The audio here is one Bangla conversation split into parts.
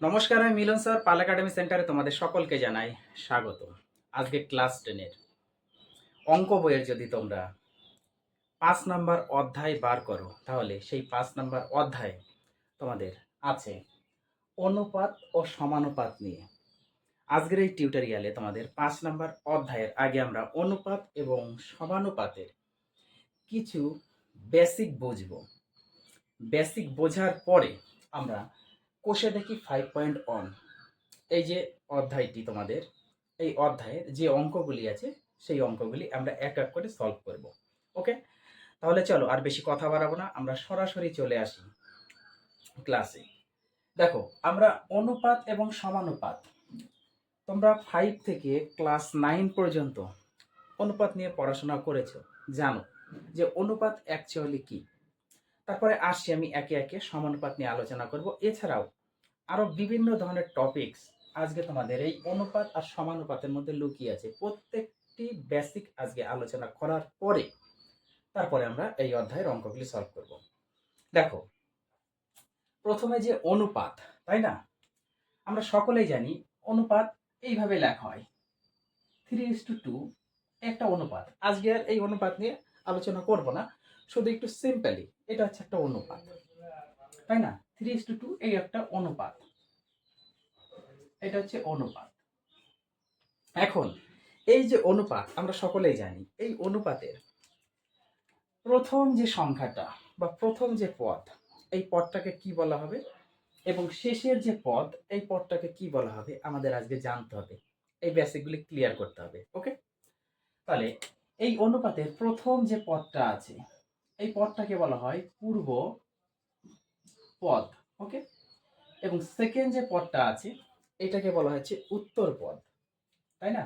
নমস্কার, আমি মিলন স্যার, পাল একাডেমি সেন্টারে তোমাদের সকলকে জানাই স্বাগত। আজকে ক্লাস টেনের অঙ্ক বইয়ের যদি তোমরা পাঁচ নাম্বার অধ্যায় বার করো, তাহলে সেই পাঁচ নাম্বার অধ্যায় তোমাদের আছে অনুপাত ও সমানুপাত নিয়ে। আজকের এই টিউটোরিয়ালে তোমাদের পাঁচ নাম্বার অধ্যায়ের আগে আমরা অনুপাত এবং সমানুপাতের কিছু বেসিক বুঝব। বেসিক বোঝার পরে আমরা কোষে দেখি ফাইভ পয়েন্ট ওয়ান এই যে অধ্যায়টি তোমাদের, এই অধ্যায়ের যে অঙ্কগুলি আছে, সেই অঙ্কগুলি আমরা এক এক করে সলভ করব। ওকে তাহলে চলো, আর বেশি কথা বাড়াবো না, আমরা সরাসরি চলে আসি ক্লাসে দেখো, আমরা অনুপাত এবং সমানুপাত, তোমরা ফাইভ থেকে ক্লাস নাইন পর্যন্ত অনুপাত নিয়ে পড়াশোনা করেছ, জানো যে অনুপাত অ্যাকচুয়ালি কি? তারপরে আসছি আমি একে একে সমানুপাত নিয়ে আলোচনা করব। এছাড়াও আরও বিভিন্ন ধরনের টপিকস আজকে তোমাদের এই অনুপাত আর সমানুপাতের মধ্যে লুকিয়ে আছে। প্রত্যেকটি বেসিক আজকে আলোচনা করার পরে তারপরে আমরা এই অধ্যায়ের অঙ্কগুলি সলভ করব। দেখো, প্রথমে যে অনুপাত, তাই না? আমরা সকলেই জানি অনুপাত এইভাবে লেখা হয়। থ্রি ইস টু টু একটা অনুপাত। আজকে আর এই অনুপাত নিয়ে আলোচনা করব না। শুধু একটু সিম্পলি এটা হচ্ছে একটা অনুপাত, তাই না? থ্রি ইস টু টু এই একটা অনুপাত, এটা হচ্ছে অনুপাত। এখন, এই যে অনুপাত, আমরা সকলেই জানি, এই অনুপাতের প্রথম যে সংখ্যাটা বা প্রথম যে পদ, এই পদটাকে কি বলা হবে? এবং শেষের যে পদ, এই পদটাকে কি বলা হবে? আমাদের আজকে জানতে হবে। এই বেসিকগুলি ক্লিয়ার করতে হবে ওকে তাহলে, এই অনুপাতের প্রথম যে পদটা আছে এই পদটাকে বলা হয় পূর্ব পদ ওকে এবং সেকেন্ড যে পদটা আছে, এটাকে বলা হচ্ছে উত্তর পদ, তাই না?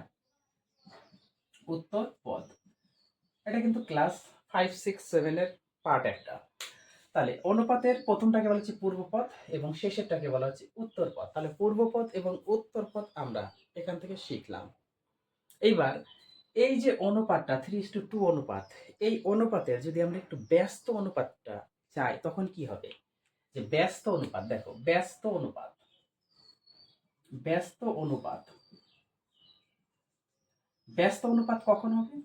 উত্তর পদ। এটা কিন্তু ক্লাস ফাইভ সিক্স সেভেনের পার্ট একটা। তাহলে অনুপাতের প্রথমটাকে বলা হচ্ছে পূর্বপদ এবং শেষেরটাকে বলা হচ্ছে উত্তর পদ। তাহলে পূর্বপদ এবং উত্তর পদ আমরা এখান থেকে শিখলাম। এইবার এই যে অনুপাতটা থ্রি ইস টু টু অনুপাত, এই অনুপাতের যদি আমরা একটু ব্যস্ত অনুপাতটা চাই, তখন কি হবে? যে ব্যস্ত অনুপাত, দেখো, ব্যস্ত অনুপাত ব্যস্ত অনুপাত ব্যস্ত অনুপাত কখন হবে?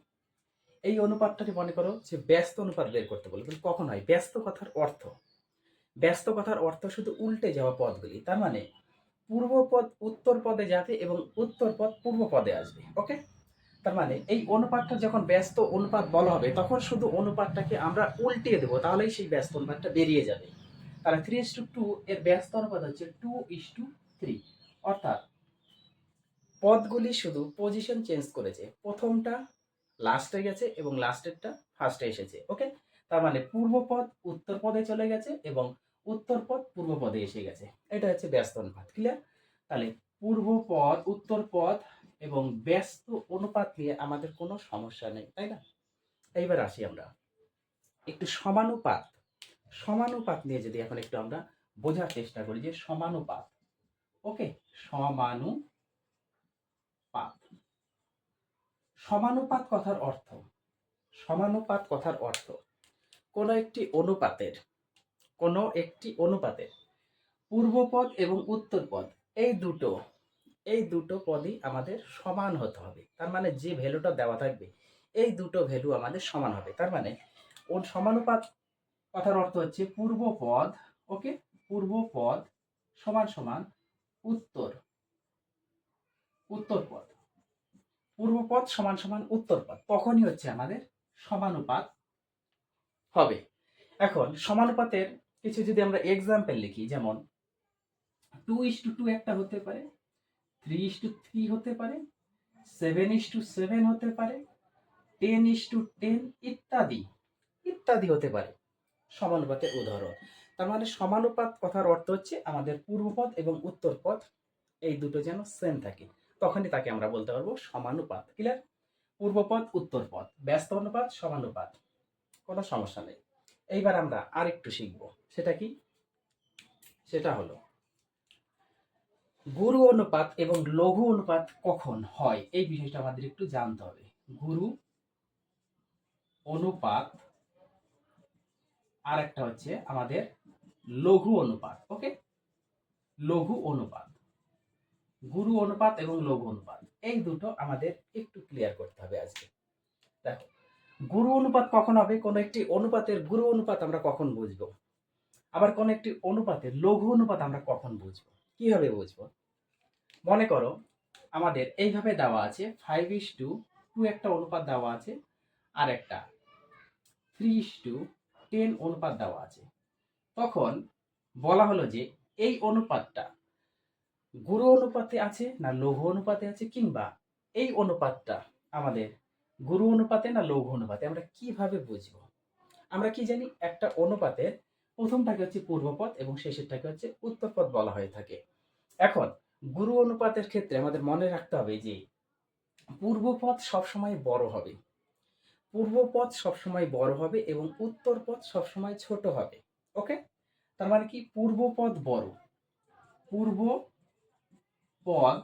এই অনুপাতটাকে মনে করো যে ব্যস্ত অনুপাত বের করতে বলবে কখন হয়? ব্যস্ত কথার অর্থ, ব্যস্ত কথার অর্থ শুধু উল্টে যাওয়া পদগুলি, তার মানে পূর্ব পদ উত্তর পদে যাবে এবং উত্তর পদ পূর্ব পদে আসবে ওকে তার মানে এই অনুপাতটা যখন ব্যস্ত অনুপাত বলা হবে, তখন শুধু অনুপাতটাকে আমরা উল্টিয়ে দেবো, তাহলেই সেই ব্যস্ত অনুপাতটা বেরিয়ে যাবে। তাহলে থ্রি ইস টু টু এর ব্যস্ত অনুপাত হচ্ছে টু ইস টু থ্রি অর্থাৎ পদগুলি শুধু পজিশন চেঞ্জ করেছে। প্রথমটা লাস্টে গেছে এবং লাস্টেরটা ফার্স্টে এসেছে ওকে তার মানে পূর্ব পদ উত্তর পদে চলে গেছে এবং উত্তর পদ পূর্ব পদে এসে গেছে। এটা হচ্ছে ব্যস্ত অনুপাত ক্লিয়ার তাহলে পূর্ব পদ, উত্তর পদ এবং ব্যস্ত অনুপাত নিয়ে আমাদের কোনো সমস্যা নেই, তাই না? এইবার আসি আমরা। একটু সমানুপাত। সমানুপাত নিয়ে যদি এখন একটু আমরা বোঝার চেষ্টা করি যে সমানুপাত, ওকে? সমানুপাত। সমানুপাত কথার অর্থ, সমানুপাত কথার অর্থ, কোনো একটি অনুপাতের, কোনো একটি অনুপাতের পূর্বপদ এবং উত্তরপদ, এই দুটো এই দুটো পদই আমাদের সমান হতে হবে। তার মানে যে ভ্যালুটা দেওয়া থাকবে, এই দুটো ভ্যালু আমাদের সমান হবে। তার মানে ওর সমানুপাত কথার অর্থ হচ্ছে পূর্ব পদ ওকে পূর্ব পদ সমান সমান উত্তর উত্তর পদ। পূর্ব পদ সমান সমান উত্তর পদ। তখনই হচ্ছে আমাদের সমানুপাত হবে। এখন সমানুপাতের কিছু যদি আমরা এক্সাম্পল লিখি, যেমন টু ইস টু টু একটা হতে পারে থ্রি ইস টু থ্রি হতে পারে সেভেন ইস টু সেভেন হতে পারে টেন ইস টু টেন ইত্যাদি ইত্যাদি হতে পারে সমানুপাতের উদাহরণ। তার মানে সমানুপাত কথার অর্থ হচ্ছে আমাদের পূর্বপদ এবং উত্তর পদ এই দুটো যেন সেম থাকে। তখনই তাকে আমরা বলতে পারব সমানুপাত। ক্লিয়ার পূর্বপদ উত্তর পদ ব্যস্ত অনুপাত, সমানুপাত। কোনো সমস্যা নেই। এইবার আমরা আরেকটু শিখব। সেটা কি? সেটা হলো গুরু অনুপাত এবং লঘু অনুপাত কখন হয়? এই বিষয়টা আমাদের একটু জানতে হবে। গুরু অনুপাত আর একটা হচ্ছে আমাদের লঘু অনুপাত, ওকে? লঘু অনুপাত। গুরু অনুপাত এবং লঘু অনুপাত, এই দুটো আমাদের একটু ক্লিয়ার করতে হবে আজকে। দেখো, গুরু অনুপাত কখন হবে? কোন একটি অনুপাতের গুরু অনুপাত আমরা কখন বুঝব? আবার কোন একটি অনুপাতের লঘু অনুপাত আমরা কখন বুঝব? কীভাবে বুঝব? মনে করো, আমাদের এইভাবে দেওয়া আছে ফাইভ ইস টু টু একটা অনুপাত দেওয়া আছে, আর একটা। থ্রি ইস টু টেন অনুপাত দেওয়া আছে। তখন বলা হলো যে, এই অনুপাতটা গুরু অনুপাতে আছে না লঘু অনুপাতে আছে, কিংবা এই অনুপাতটা আমাদের গুরু অনুপাতে না লঘু অনুপাতে, আমরা কীভাবে বুঝব? আমরা কি জানি, একটা অনুপাতের প্রথমটাকে হচ্ছে পূর্বপদ এবং শেষেরটাকে হচ্ছে উত্তরপদ বলা হয়ে থাকে। এখন গুরু অনুপাতের ক্ষেত্রে আমাদের মনে রাখতে হবে যে পূর্বপদ সবসময় বড় হবে। পূর্বপদ সবসময় বড় হবে এবং উত্তরপদ সবসময় ছোট হবে। ওকে? তার মানে কি? পূর্বপদ বড়। পূর্ব পদ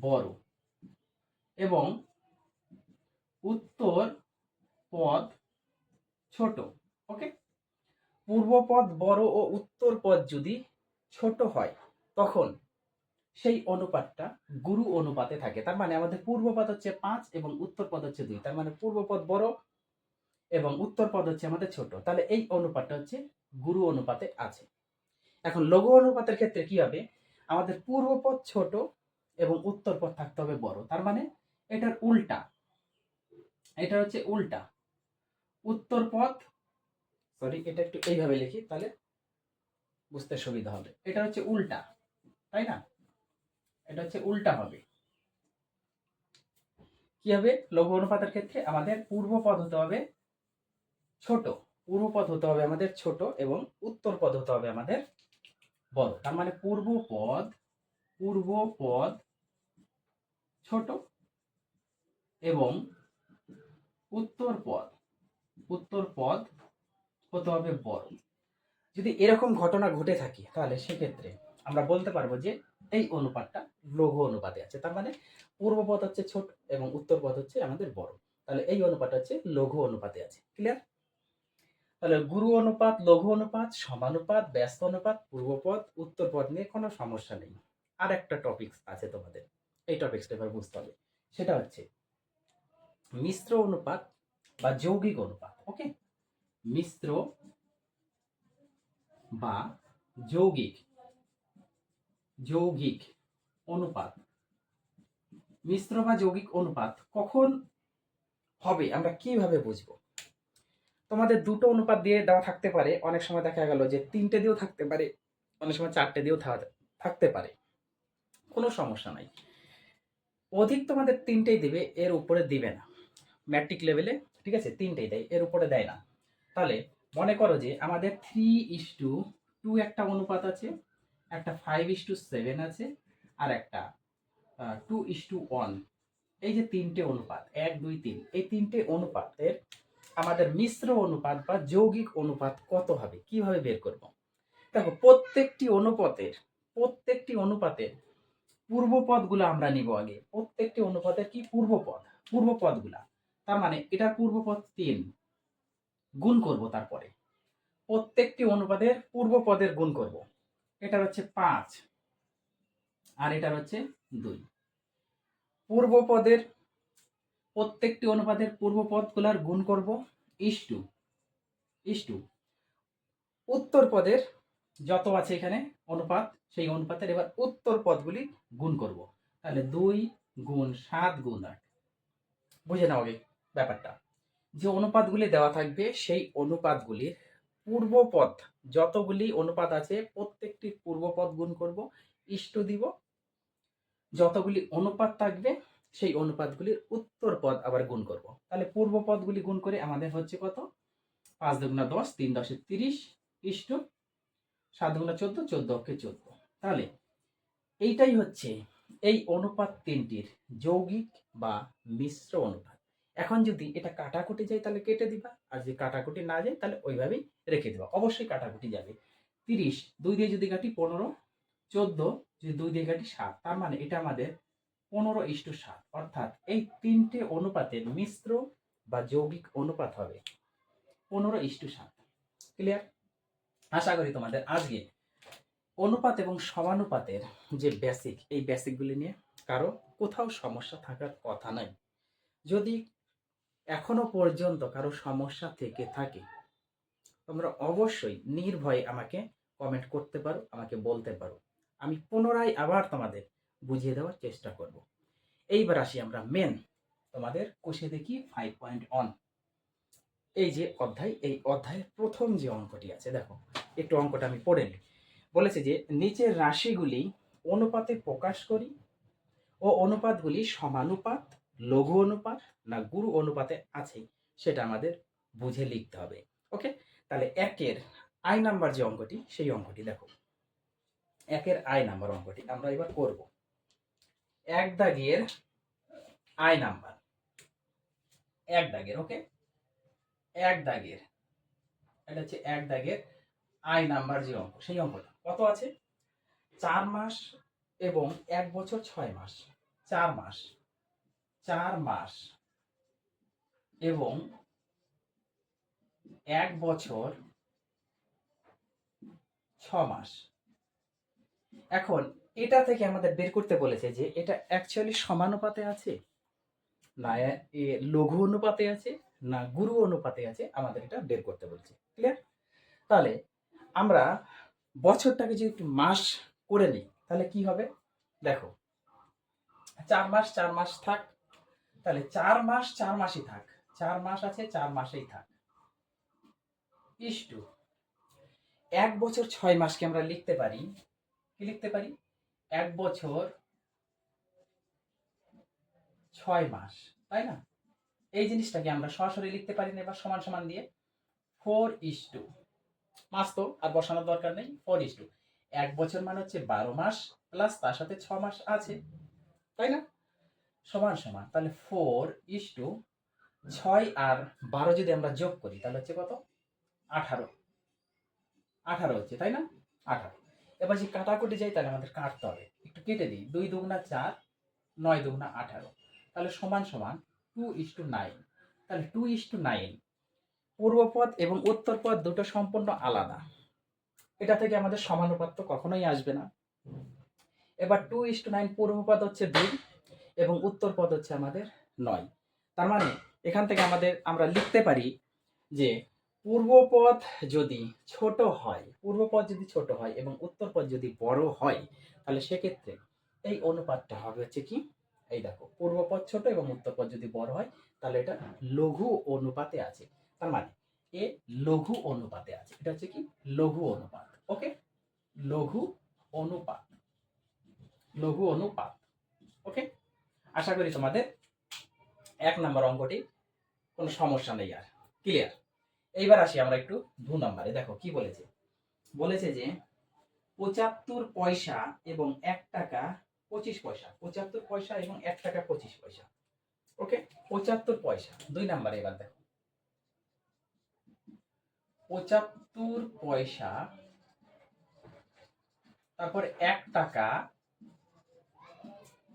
বড়। এবং উত্তর পদ ছোট। ওকে? পূর্বপদ বড় ও উত্তর পদ যদি ছোট হয়, তখন সেই অনুপাতটা গুরু অনুপাতে থাকে। তার মানে আমাদের পূর্বপদ হচ্ছে পাঁচ এবং উত্তর পদ হচ্ছে দুই। তার মানে পূর্বপদ বড় এবং উত্তর পদ হচ্ছে আমাদের ছোট। তাহলে এই অনুপাতটা হচ্ছে গুরু অনুপাতে আছে। এখন লঘু অনুপাতের ক্ষেত্রে কি হবে? আমাদের পূর্বপদ ছোট এবং উত্তর পদ থাকতে হবে বড়। তার মানে এটার উল্টা এটা হচ্ছে উল্টা। উত্তর পদ সরি এটা একটু এইভাবে লিখি, তাহলে বুঝতে সুবিধা হবে। এটা হচ্ছে উল্টা, তাই না? এটা হচ্ছে উল্টা হবে। কি হবে? লঘু অনুপাতের ক্ষেত্রে আমাদের পূর্ব পদ হতে হবে ছোট। পূর্ব পদ হতে হবে আমাদের ছোট এবং উত্তর পদ হতে হবে আমাদের বড়। তার মানে পূর্ব পদ পূর্ব পদ ছোট এবং উত্তর পদ উত্তর পদ হতে হবে বড়। যদি এরকম ঘটনা ঘটে থাকে, তাহলে সেক্ষেত্রে আমরা বলতে পারব যে এই অনুপাতটা লঘু অনুপাতে আছে। তার মানে পূর্ব পদ হচ্ছে ছোট এবং উত্তর পদ হচ্ছে আমাদের বড়। তাহলে এই অনুপাতটা হচ্ছে লঘু অনুপাতে আছে। ক্লিয়ার তাহলে গুরু অনুপাত লঘু অনুপাত, সমানুপাত, ব্যস্ত অনুপাত পূর্বপদ উত্তর পদ নিয়ে কোনো সমস্যা নেই। আর একটা টপিকস আছে তোমাদের। এই টপিকসটা এবার বুঝতে হবে। সেটা হচ্ছে মিশ্র অনুপাত বা যৌগিক অনুপাত ওকে মিশ্র বা যৌগিক যৌগিক অনুপাত। মিশ্র বা যৌগিক অনুপাত কখন হবে আমরা কীভাবে বুঝব? তোমাদের দুটো অনুপাত দিয়ে দেওয়া থাকতে পারে। অনেক সময় দেখা গেল যে তিনটে দিয়েও থাকতে পারে, অনেক সময় চারটে দিয়েও থাকতে পারে। কোনো সমস্যা নাই। অধিক তোমাদের তিনটেই দেবে, এর উপরে দিবে না। ম্যাট্রিক লেভেলে ঠিক আছে? তিনটেই দেয়, এর উপরে দেয় না। তাহলে মনে করো যে আমাদের থ্রি ইস টু টু একটা অনুপাত আছে একটা ফাইভ ইস টু সেভেন আছে, আর একটা টু ইস টু ওয়ান এই যে তিনটে অনুপাত, এক, দুই, তিন, এই তিনটে অনুপাতের আমাদের মিশ্র অনুপাত বা যৌগিক অনুপাত কত হবে? কীভাবে বের করব? দেখো, প্রত্যেকটি অনুপাতের প্রত্যেকটি অনুপাতের পূর্বপদগুলো আমরা নিব আগে। প্রত্যেকটি অনুপাতের কি পূর্বপদ? পূর্বপদগুলা। তার মানে এটার পূর্বপদ তিন, গুণ করব তারপরে। প্রত্যেকটি অনুপাদের পূর্বপদের গুণ করব। এটার হচ্ছে পাঁচ আর এটার হচ্ছে দুই। পূর্বপদের প্রত্যেকটি অনুপাতের পূর্বপদগুলার গুণ করব ইস্টু ইস্টু উত্তর পদের যত আছে এখানে অনুপাত, সেই অনুপাতের এবার উত্তর পদগুলি গুণ করব। তাহলে দুই গুণ সাত গুণ আট। বুঝে নাও আগে ব্যাপারটা। যে অনুপাতগুলি দেওয়া থাকবে, সেই অনুপাতগুলির পূর্বপদ যতগুলি অনুপাত আছে প্রত্যেকটি পূর্বপদ গুণ করব, ইষ্ট দিব। যতগুলি অনুপাত থাকবে, সেই অনুপাতগুলির উত্তর পদ আবার গুণ করব। তাহলে পূর্ব পদগুলি গুণ করে আমাদের হচ্ছে কত? পাঁচ দুগুণা দশ, তিন দশে তিরিশ, ইষ্ট। সাত দুগুণা চোদ্দ চোদ্দ অক্ষে চোদ্দ। তাহলে এইটাই হচ্ছে এই অনুপাত তিনটির যৌগিক বা মিশ্র অনুপাত। এখন যদি এটা কাটাকুটি যায় তাহলে কেটে দিবা, আর যদি কাটাকুটি না যায় তাহলে ওইভাবেই রেখে দেবা। অবশ্যই কাটাকুটি যাবে। তিরিশ, দুই দিয়ে যদি কাটি পনেরো, চোদ্দ যদি দুই দিয়ে কাটি সাত, তার মানে এটা আমাদের পনেরো ইস্টু সাত। অর্থাৎ এই তিনটে অনুপাতের মিশ্র বা যৌগিক অনুপাত হবে পনেরো ইস্টু সাত। ক্লিয়ার আশা করি তোমাদের আজকে অনুপাত এবং সমানুপাতের যে বেসিক এই বেসিকগুলি নিয়ে কারও কোথাও সমস্যা থাকার কথা নাই। যদি এখনও পর্যন্ত কারও সমস্যা থেকে থাকে। তোমরা অবশ্যই নির্ভয়ে আমাকে কমেন্ট করতে পারো, আমাকে বলতে পারো। আমি পুনরায় আবার তোমাদের বুঝিয়ে দেওয়ার চেষ্টা করব। এইবার আসি আমরা মেন তোমাদের কোষে দেখি ফাইভ পয়েন্ট অন এই যে অধ্যায়, এই অধ্যায়ের প্রথম যে অঙ্কটি আছে, দেখো, একটু অঙ্কটা আমি পড়ে নিই। বলেছে যে, নিচের রাশিগুলি অনুপাতে প্রকাশ করি ও অনুপাতগুলি সমানুপাত লঘু অনুপাত না গুরু অনুপাতে আছে, সেটা আমাদের বুঝে লিখতে হবে, ওকে? তাহলে একের আই নাম্বার যে অঙ্কটি, সেই অঙ্কটি দেখো। একের আই নাম্বার অঙ্কটি আমরা এবার করব। এক দাগের আই নাম্বার। এক দাগের, ওকে? এক দাগের, এটা হচ্ছে এক দাগের আই নাম্বার যে অঙ্ক, সেই অঙ্কটা। কত আছে? চার মাস এবং এক বছর ছয় মাস, চার মাস। চার মাস এবং এক বছর ছ মাস। এখন এটা থেকে আমাদের বের করতে বলেছে যে এটা অ্যাকচুয়ালি সমানুপাতে আছে? না, এ লঘু অনুপাতে আছে, না গুরু অনুপাতে আছে, আমাদের এটা বের করতে বলছে। ক্লিয়ার তাহলে আমরা বছরটাকে যদি একটু মাস করে নিই, তাহলে কি হবে? দেখো, চার মাস চার মাস থাক তাহলে চার মাস চার মাসই থাক। চার মাস আছে, চার মাসেই থাক। ইস্টু এক বছর ছয় মাসকে আমরা লিখতে পারি। কি লিখতে পারি? এক বছর ছয় মাস, তাই না? এই জিনিসটাকে আমরা সরাসরি লিখতে পারি না, এবার সমান সমান দিয়ে। Four is two. মাস তো, আর বসানোর দরকার নেই। Four is to. এক বছর মানে হচ্ছে বারো মাস, প্লাস তার সাথে ছ মাস আছে। তাই না? সমান সমান। তাহলে ফোর ইস টু ছয় আর বারো যদি আমরা যোগ করি, তাহলে হচ্ছে কত? আঠারো। আঠারো হচ্ছে, তাই না? আঠারো। এবার যে কাটাকুটি যাই, তাহলে আমাদের কাটতে হবে। একটু কেটে দিই। দুই দুগুণা চার, নয় দুগুণা আঠারো। তাহলে সমান সমান টু ইস টু নাইন তাহলে টু ইস টু নাইন পূর্বপদ এবং উত্তরপদ দুটো সম্পূর্ণ আলাদা। এটা থেকে আমাদের সমানুপাত তো কখনোই আসবে না। এবার টু ইস টু নাইন পূর্বপদ হচ্ছে দুই। এবং উত্তরপদ হচ্ছে আমাদের নয়। তার মানে এখান থেকে আমাদের, আমরা লিখতে পারি যে পূর্বপদ যদি ছোট হয়, পূর্বপদ যদি ছোট হয় এবং উত্তরপদ যদি বড় হয়, তাহলে সেক্ষেত্রে এই অনুপাতটা হবে হচ্ছে কি? এই দেখো, পূর্বপদ ছোট এবং উত্তরপদ যদি বড় হয়, তাহলে এটা লঘু অনুপাতে আছে। তার মানে এ লঘু অনুপাতে আছে। এটা হচ্ছে কি? লঘু অনুপাত। ওকে? লঘু অনুপাত। লঘু অনুপাত। ওকে? আশা করি তোমাদের এক নম্বর অঙ্কটি কোনো সমস্যা নেই আর। ক্লিয়ার এইবার আসি আমরা একটু দু নম্বরে। দেখো, কি বলেছে? বলেছে যে পঁচাত্তর পয়সা এবং এক টাকা পঁচিশ পয়সা। পঁচাত্তর পয়সা এবং এক টাকা পঁচিশ পয়সা। ওকে পঁচাত্তর পয়সা। দুই নাম্বারে এবার দেখো। পঁচাত্তর পয়সা, তারপর এক টাকা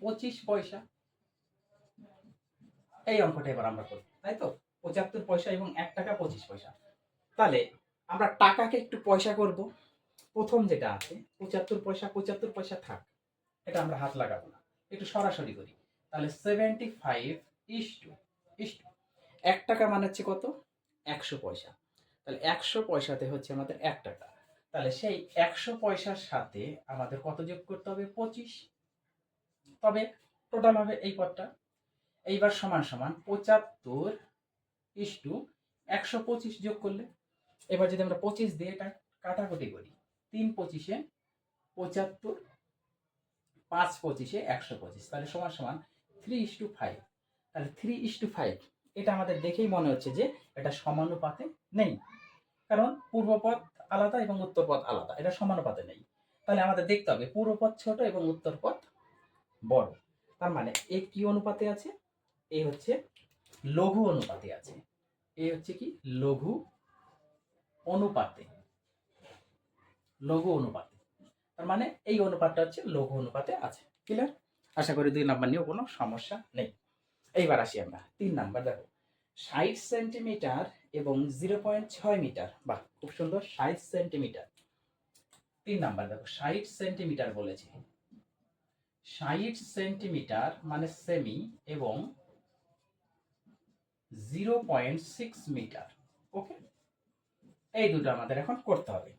পঁচিশ পয়সা। এই অঙ্কটা এবার আমরা করি, তাই তো? পঁচাত্তর পয়সা এবং এক টাকা পঁচিশ পয়সা। তাহলে আমরা টাকাকে একটু পয়সা করব। প্রথম যেটা আছে, পঁচাত্তর পয়সা পঁচাত্তর পয়সা থাক, এটা আমরা হাত লাগাবো না। একটু সরাসরি করি। তাহলে seventy five is to is to এক টাকা মানে হচ্ছে কত? একশো পয়সা। তাহলে একশো পয়সাতে হচ্ছে আমাদের এক টাকা। তাহলে সেই একশো পয়সার সাথে আমাদের কত যোগ করতে হবে? পঁচিশ। তবে টোটাল হবে এই পদটা। এইবার সমান সমান পঁচাত্তর ইস টু একশো পঁচিশ যোগ করলে, এবার যদি আমরা পঁচিশ দিয়ে এটা কাটাকুটি করি, তিন পঁচিশে পঁচাত্তর, পাঁচ পঁচিশে একশো পঁচিশ, তাহলে সমান সমান থ্রি ইস টু ফাইভ তাহলে থ্রি ইস টু ফাইভ এটা আমাদের দেখেই মনে হচ্ছে যে এটা সমানুপাতে নেই। কারণ পূর্বপদ আলাদা এবং উত্তরপদ আলাদা, এটা সমানুপাতে নেই। তাহলে আমাদের দেখতে হবে পূর্বপদ ছোট এবং উত্তরপদ বড়। তার মানে এ কি অনুপাতে আছে? এ হচ্ছে লঘু অনুপাতে আছে। এ হচ্ছে কি? লঘু অনুপাতে। লঘু অনুপাতে। তার মানে এই অনুপাতটা হচ্ছে লঘু অনুপাতে আছে। ক্লিয়ার আশা করি দুই নাম্বার নিয়েও কোনো সমস্যা নেই। এইবার আসি আমরা। তিন নাম্বার দেখো। ষাট সেন্টিমিটার এবং জিরো পয়েন্ট ছয় মিটার। বাহ, খুব সুন্দর। ষাট সেন্টিমিটার। তিন নাম্বার দেখো। ষাট সেন্টিমিটার বলেছে। ষাট সেন্টিমিটার মানে সেমি এবং zero point six metre okay এই দুটো আমাদের এখন করতে হবে।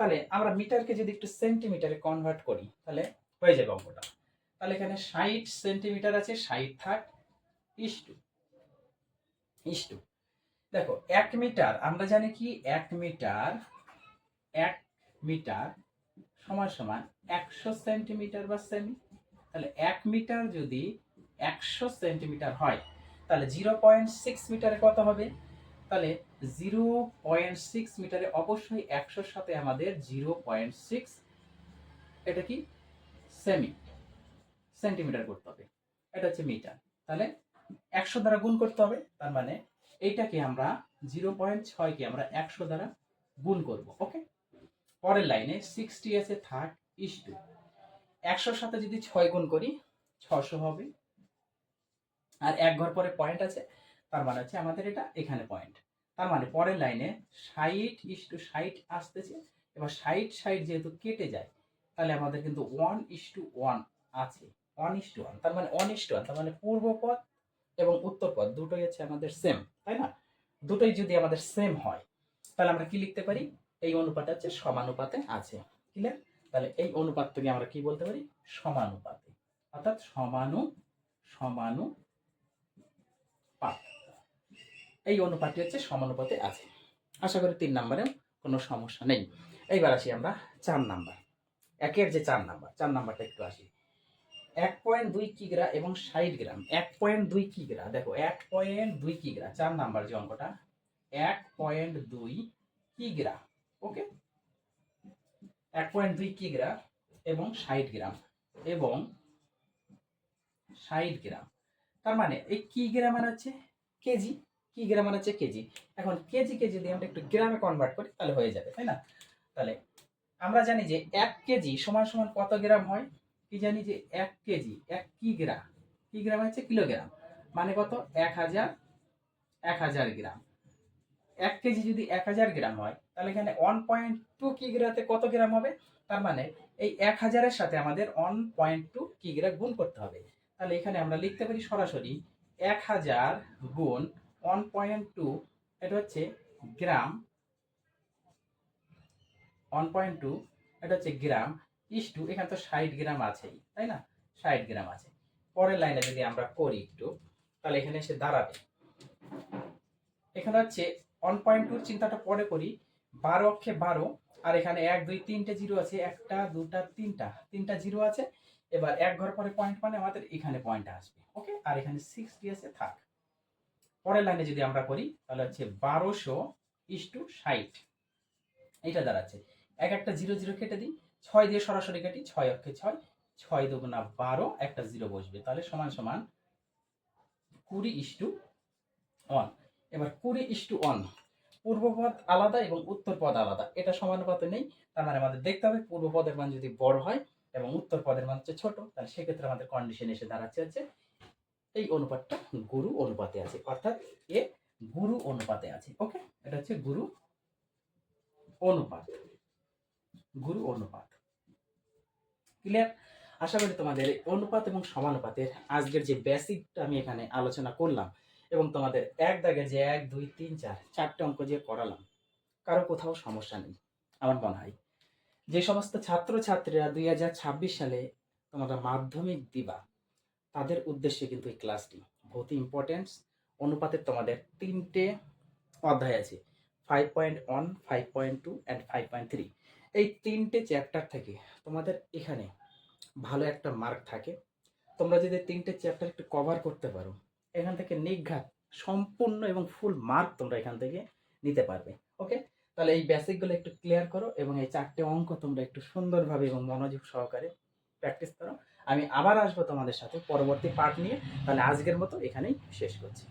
তাহলে আমরা মিটারকে যদি একটু সেন্টিমিটারে কনভার্ট করি, তাহলে হয়ে যাবে অঙ্কটা। তাহলে এখানে ষাট সেন্টিমিটার আছে, ষাট থাক ইস্টু ইস্টু দেখো, এক মিটার, আমরা জানি কি? এক মিটার এক মিটার সমান সমান একশো সেন্টিমিটার বা সেমি। তাহলে এক মিটার যদি একশো সেন্টিমিটার হয় তাহলে জিরো পয়েন্ট সিক্স মিটারে কত হবে? তাহলে জিরো পয়েন্ট সিক্স মিটারে অবশ্যই একশোর সাথে আমাদের জিরো পয়েন্ট সিক্স এটা কি? সেমি সেন্টিমিটার করতে হবে। এটা হচ্ছে মিটার তাহলে একশো দ্বারা গুণ করতে হবে, তার মানে এইটাকে আমরা জিরো পয়েন্ট ছয়কে আমরা একশো দ্বারা গুণ করব ওকে পরের লাইনে সিক্সটি আছে থার্ড ইস টু একশোর সাথে যদি ছয় গুণ করি, ছশো হবে। আর এক ঘর পরে পয়েন্ট আছে, তার মানে হচ্ছে আমাদের এটা এখানে পয়েন্ট তার মানে পরের লাইনে ষাট ইস টু ষাট আসতেছে, এবার ষাট ষাট যেহেতু কেটে যায়, তাহলে আমাদের কিন্তু ওয়ান ইস টু ওয়ান আছে ওয়ান ইস টু ওয়ান তার মানে ওয়ান ইস টু ওয়ান তার মানে পূর্ব পথ এবং উত্তর পথ, দুটোই হচ্ছে আমাদের সেম তাই না? দুটোই যদি আমাদের সেম হয়, তাহলে আমরা কি লিখতে পারি? এই অনুপাত হচ্ছে সমানুপাতে আছে ক্লিয়ার তাহলে এই অনুপাত থেকে আমরা কি বলতে পারি? সমানুপাতে, অর্থাৎ সমানু সমানু এই অনুপাতটি হচ্ছে সমানুপাতে আছে। আশা করি তিন নম্বরে কোনো সমস্যা নেই। এইবার আসি আমরা চার নাম্বার। একের যে চার নাম্বার, চার নাম্বারটা একটু আসি। এক পয়েন্ট দুই কিগ্রা এবং ষাট গ্রাম। এক পয়েন্ট দুই কিগ্রা, দেখো, এক পয়েন্ট দুই কিগ্রা, চার নাম্বার যে অঙ্কটা, এক পয়েন্ট দুই কিগ্রা, ওকে? এক পয়েন্ট দুই কিগ্রা এবং ষাট গ্রাম এবং ষাট গ্রাম। তার মানে এই কি গ্রাম মানে হচ্ছে? কেজি। কি গ্রাম মানে হচ্ছে কেজি? এখন কেজি কে যদি আমরা একটু গ্রামে কনভার্ট করি, তাহলে হয়ে যাবে, তাই না? তাহলে আমরা জানি যে এক কেজি সমান সমান কত গ্রাম হয়? কি জানি যে এক কেজি, এক কি গ্রাম? কি গ্রাম হচ্ছে? কিলোগ্রাম। মানে কত? এক হাজার এক হাজার গ্রাম। এক কেজি যদি এক হাজার গ্রাম হয়, তাহলে এখানে ওয়ান পয়েন্ট টু কিগ্রাতে কত গ্রাম হবে? তার মানে এই এক হাজারের সাথে আমাদের ওয়ান পয়েন্ট টু কিগ্রা গুণ করতে হবে। তাহলে এখানে আমরা লিখতে পারি সরাসরি এক হাজার গুণ ওয়ান পয়েন্ট টু এটা হচ্ছে গ্রাম ওয়ান পয়েন্ট টু এটা হচ্ছে গ্রাম ইস টু এখানে তো ষাট গ্রাম আছেই, তাই না? ষাট গ্রাম আছে। পরের লাইনে যদি আমরা করি একটু, তাহলে এখানে এসে দাঁড়াবে। এখানে হচ্ছে ওয়ান পয়েন্ট টুর চিন্তাটা পরে করি। বারো অক্ষে বারো, আর এখানে এক, দুই, তিনটে, জিরো আছে, একটা, দুটা, তিনটা তিনটা, জিরো আছে। এবার এক ঘর পরে পয়েন্ট মানে আমাদের এখানে পয়েন্ট আসবে ওকে আর এখানে সিক্সটি আছে থাক। পরের লাইনে যদি আমরা করি, তাহলে হচ্ছে বারোশো ইস টু ষাট। এইটা দাঁড়াচ্ছে। এক একটা জিরো জিরো কেটে দিই, ছয় দিয়ে সরাসরি কাটি, ছয় অক্ষে ছয় ছয় দুগুণা বারো, একটা জিরো বসবে। তাহলে সমান সমান কুড়ি ইস টু ওয়ান এবার কুড়ি ইস টু ওয়ান পূর্বপদ আলাদা এবং উত্তর পদ আলাদা। এটা সমানুপাতে নেই, তার মানে আমাদের দেখতে হবে পূর্ব পদের মান যদি বড় হয় এবং উত্তর পদের মান হচ্ছে ছোট, তাহলে সেক্ষেত্রে আমাদের কন্ডিশন এসে দাঁড়াচ্ছে হচ্ছে এই অনুপাতটা গুরু অনুপাতে আছে, অর্থাৎ এ গুরু অনুপাতে আছে ওকে এটা হচ্ছে গুরু অনুপাত গুরু অনুপাত। ক্লিয়ার আশা করি তোমাদের অনুপাত এবং সমানুপাতের আজকের যে বেসিকটা আমি এখানে আলোচনা করলাম এবং তোমাদের এক দাগে যে এক, দুই, তিন, চার, চারটে অঙ্ক যে করালাম, কারও কোথাও সমস্যা নেই, আমার মনে হয়। যে সমস্ত ছাত্র ছাত্রীরা দুই হাজার ছাব্বিশ সালে তোমরা মাধ্যমিক দিবা, তাদের উদ্দেশ্যে কিন্তু এই ক্লাসটি বহুত ইম্পর্টেন্স অনুপাতের তোমাদের তিনটে অধ্যায় আছে five point one five point two and five point three এই তিনটে চ্যাপ্টার থেকে তোমাদের এখানে ভালো একটা মার্ক থাকে। তোমরা যদি তিনটে চ্যাপ্টার একটু কভার করতে পারো, এখান থেকে নিঘাত সম্পূর্ণ এবং ফুল মার্ক তোমরা এখান থেকে নিতে পারবে ওকে তাহলে এই বেসিকগুলো একটু ক্লিয়ার করো এবং এই চারটে অঙ্ক তোমরা একটু সুন্দরভাবে এবং মনোযোগ সহকারে প্র্যাকটিস করো। আমি আবার আসব তোমাদের সাথে পরবর্তী পার্ট নিয়ে। তাহলে আজকের মতো এখানেই শেষ করছি।